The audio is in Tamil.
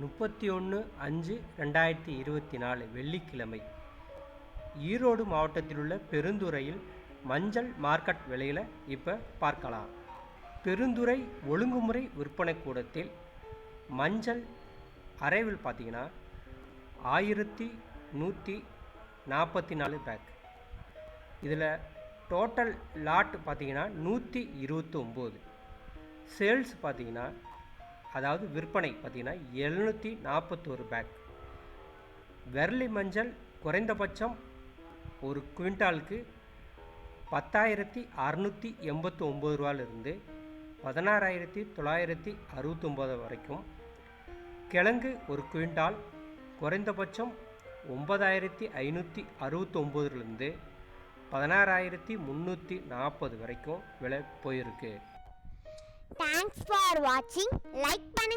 முப்பத்தி ஒன்று அஞ்சு ரெண்டாயிரத்தி இருபத்தி நாலு வெள்ளிக்கிழமை. ஈரோடு மாவட்டத்தில் உள்ள பெருந்துறையில் மஞ்சள் மார்க்கெட் விலையில் இப்போ பார்க்கலாம். பெருந்துறை ஒழுங்குமுறை விற்பனை கூடத்தில் மஞ்சள் அரைவில் பார்த்தீங்கன்னா ஆயிரத்தி நூற்றி நாற்பத்தி நாலு பேக். இதில் டோட்டல் லாட் பார்த்தீங்கன்னா நூற்றி இருபத்தி ஒம்பது சேல்ஸ் பார்த்தீங்கன்னா அதாவது விற்பனை பார்த்தீங்கன்னா எழுநூற்றி நாற்பத்தோரு பேக். வெர்லி மஞ்சள் குறைந்தபட்சம் ஒரு குவிண்டாலுக்கு பத்தாயிரத்தி அறநூற்றி எண்பத்தி ஒம்பது ரூபாயிலிருந்து பதினாறாயிரத்தி தொள்ளாயிரத்தி அறுபத்தொம்போது வரைக்கும். கிழங்கு ஒரு குவிண்டால் குறைந்தபட்சம் ஒன்பதாயிரத்தி ஐநூற்றி அறுபத்தொம்போதுலேருந்து பதினாறாயிரத்தி முந்நூற்றி நாற்பது வரைக்கும் விலை போயிருக்கு. ஃபார் வாட்சிங் லைக் பண்ண.